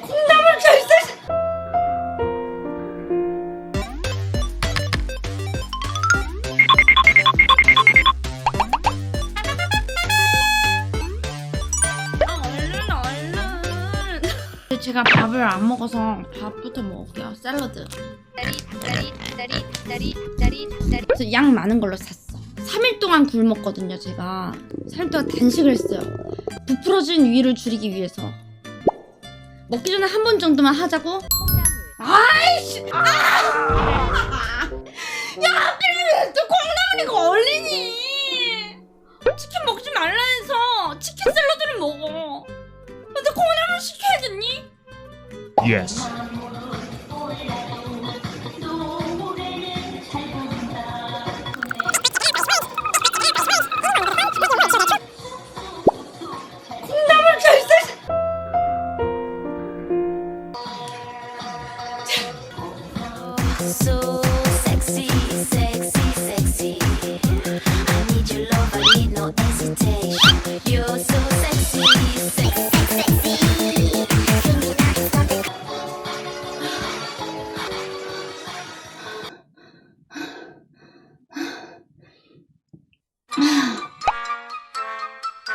콩나물 결사 얼른 얼른 제가 밥을 안 먹어서 밥부터 먹을게요. 샐러드. 닭다리 닭다리 닭다리 닭다리 닭다리 그래서 양 많은 걸로 샀어 3일 동안 굶었거든요 제가. 3일 동안 단식을 했어요. 부풀어진 위를 줄이기 위해서. 먹기 전에 한 번 정도만 하자고? 콩나물 아이씨! 아! 야 그래 또 콩나물이 걸리니? 치킨 먹지 말라 해서 치킨 샐러드를 먹어. 근데 콩나물 시켜야겠니? Yes.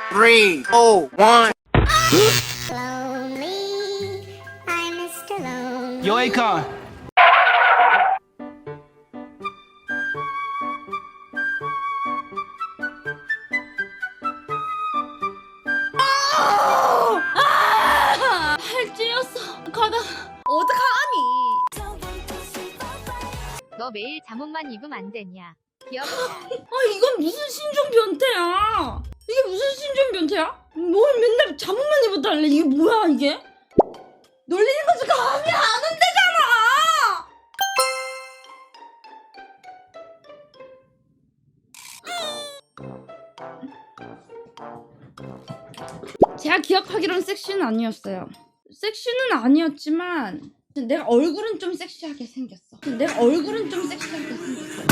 Three, oh, one. Lonely, I'm Mr. Lonely. Yo, Akon. 팔 찌였어. 가다 어떡하니? 너 매일 잠옷만 입으면 안 되냐? 귀엽다 아 이건 무슨 신종 변태야? 이게 무슨 신종 변태야? 뭘 맨날 잠옷만 입었달래? 이게 뭐야 이게? 놀리는 거지 감이 안 온대잖아! 제가 기억하기로는 섹시는 아니었어요 섹시는 아니었지만 내가 얼굴은 좀 섹시하게 생겼어. 내가 얼굴은 좀 섹시하게 생겼어.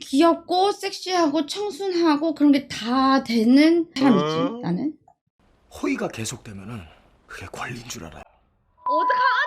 귀엽고 섹시하고 청순하고 그런 게 다 되는 사람이지 나는. 호의가 계속되면은 그게 권리인 줄 알아. 어떡하니